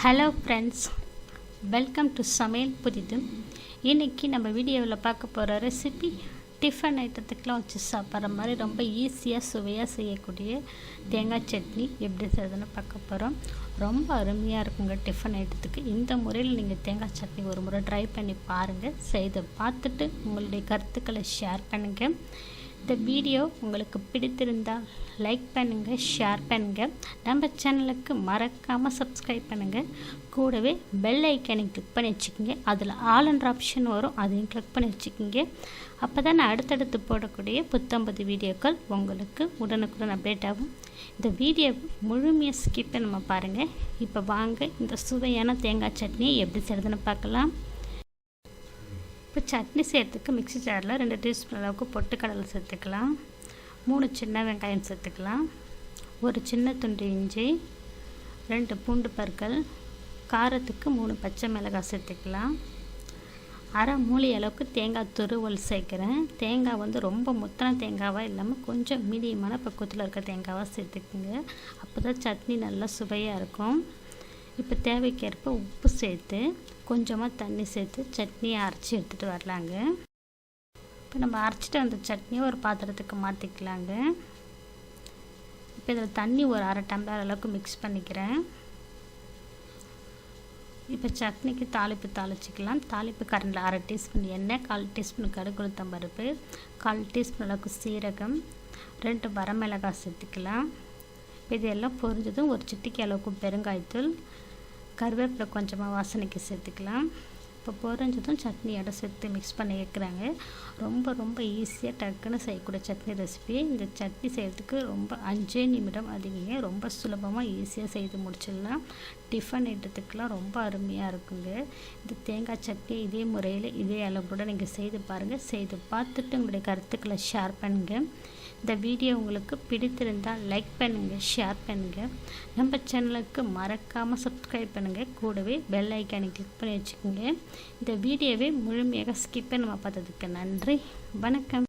Hello friends welcome to சமையல் புதிது. இன்றைக்கி நம்ம வீடியோவில் பார்க்க போகிற ரெசிபி டிஃபன் ஐட்டத்துக்கெலாம் வச்சு சாப்பிட்ற மாதிரி ரொம்ப ஈஸியாக சுவையாக செய்யக்கூடிய தேங்காய் சட்னி எப்படி செய்யுதுன்னு பார்க்க போகிறோம் ரொம்ப அருமையாக இருக்குங்க டிஃபன் ஐட்டத்துக்கு. இந்த முறையில் நீங்கள் தேங்காய் சட்னி ஒரு முறை ட்ரை பண்ணி பாருங்கள் செய்து பார்த்துட்டு உங்களுடைய கருத்துக்களை ஷேர் பண்ணுங்கள் இந்த வீடியோ உங்களுக்கு பிடித்திருந்தால் லைக் பண்ணுங்கள் ஷேர் பண்ணுங்கள் நம்ம சேனலுக்கு மறக்காமல் சப்ஸ்கிரைப் பண்ணுங்கள் கூடவே பெல் ஐக்கனை கிளிக் பண்ணி வச்சுக்கோங்க. அதில் ஆல்ன்ற ஆப்ஷன் வரும். அதையும் கிளிக் பண்ணி வச்சுக்கோங்க. அப்போ தான் நான் அடுத்தடுத்து போடக்கூடிய புத்தம்பது வீடியோக்கள் உங்களுக்கு உடனுக்குடன் அப்டேட் ஆகும். இந்த வீடியோ முழுமையாக ஸ்கிப்பை நம்ம பாருங்கள் இப்போ வாங்க இந்த சுவையான தேங்காய் சட்னியை எப்படி செய்கிறதுன்னு பார்க்கலாம். இப்போ சட்னி செய்கிறதுக்கு மிக்சி ஜாரில் ரெண்டு டீஸ்பூன் அளவுக்கு பொட்டுக்கடலை சேர்த்துக்கலாம். மூணு சின்ன வெங்காயம் சேர்த்துக்கலாம். ஒரு சின்ன துண்டு இஞ்சி ரெண்டு பூண்டு பற்கள் காரத்துக்கு மூணு பச்சை மிளகாய் சேர்த்துக்கலாம். அரை மூலி அளவுக்கு தேங்காய் துருவல் சேர்க்குறேன். தேங்காய் வந்து ரொம்ப முத்தன தேங்காவாக இல்லாமல் கொஞ்சம் மீடியமான பக்குவத்தில் இருக்க தேங்காவாக சேர்த்துக்குங்க. அப்போ தான் சட்னி நல்லா சுவையாக இருக்கும். இப்போ தேவைக்கேற்ப உப்பு சேர்த்து கொஞ்சமாக தண்ணி சேர்த்து சட்னியை அரைச்சி எடுத்துகிட்டு வரலாங்க. இப்போ நம்ம அரைச்சிட்டு வந்த சட்னியை ஒரு பாத்திரத்துக்கு மாற்றிக்கலாங்க இப்போ இதில் தண்ணி ஒரு அரை டம்ளர் அளவுக்கு மிக்ஸ் பண்ணிக்கிறேன். இப்போ சட்னிக்கு தாளிப்பு தாளிச்சிக்கலாம். தாளிப்பு கரண்டில் அரை டீஸ்பூன் எண்ணெய் கால் டீஸ்பூன் கடுகுளுத்தம் பருப்பு கால் டீஸ்பூன் அளவுக்கு சீரகம் ரெண்டு வரமிளகாய் சேர்த்துக்கலாம். இப்போ இதெல்லாம் பொரிஞ்சதும் ஒரு சிட்டிக்கு அளவுக்கு பெருங்காயத்தூள் கருவேப்பிலை கொஞ்சமாக வாசனைக்கு சேர்த்துக்கலாம். இப்போ பொரிஞ்சதும் சட்னியோட சேர்த்து மிக்ஸ் பண்ணி வைக்கிறாங்க. ரொம்ப ரொம்ப ஈஸியாக டக்குன்னு செய்யக்கூடிய சட்னி ரெசிபி இந்த சட்னி செய்கிறதுக்கு ரொம்ப அஞ்சே நிமிடம் அதிகங்க ரொம்ப சுலபமாக ஈஸியாக செய்து முடிச்சிடலாம். டிஃபன் ஐட்டத்துக்கெலாம் ரொம்ப அருமையாக இருக்குங்க. இந்த தேங்காய் சட்னி இதே முறையில் இதே அளவோடு நீங்கள் செய்து பாருங்கள் செய்து பார்த்துட்டு உங்களுடைய கருத்துக்களை ஷேர் பண்ணுங்கள் இந்த வீடியோ உங்களுக்கு பிடித்திருந்தால் லைக் பண்ணுங்கள் ஷேர் பண்ணுங்கள் நம்ம சேனலுக்கு மறக்காமல் சப்ஸ்கிரைப் பண்ணுங்கள் கூடவே பெல் ஐக்கானை கிளிக் பண்ணி வச்சுக்கோங்க. இந்த வீடியோவை முழுமையாக ஸ்கிப்பை நம்ம பார்த்ததுக்கு நன்றி. வணக்கம்.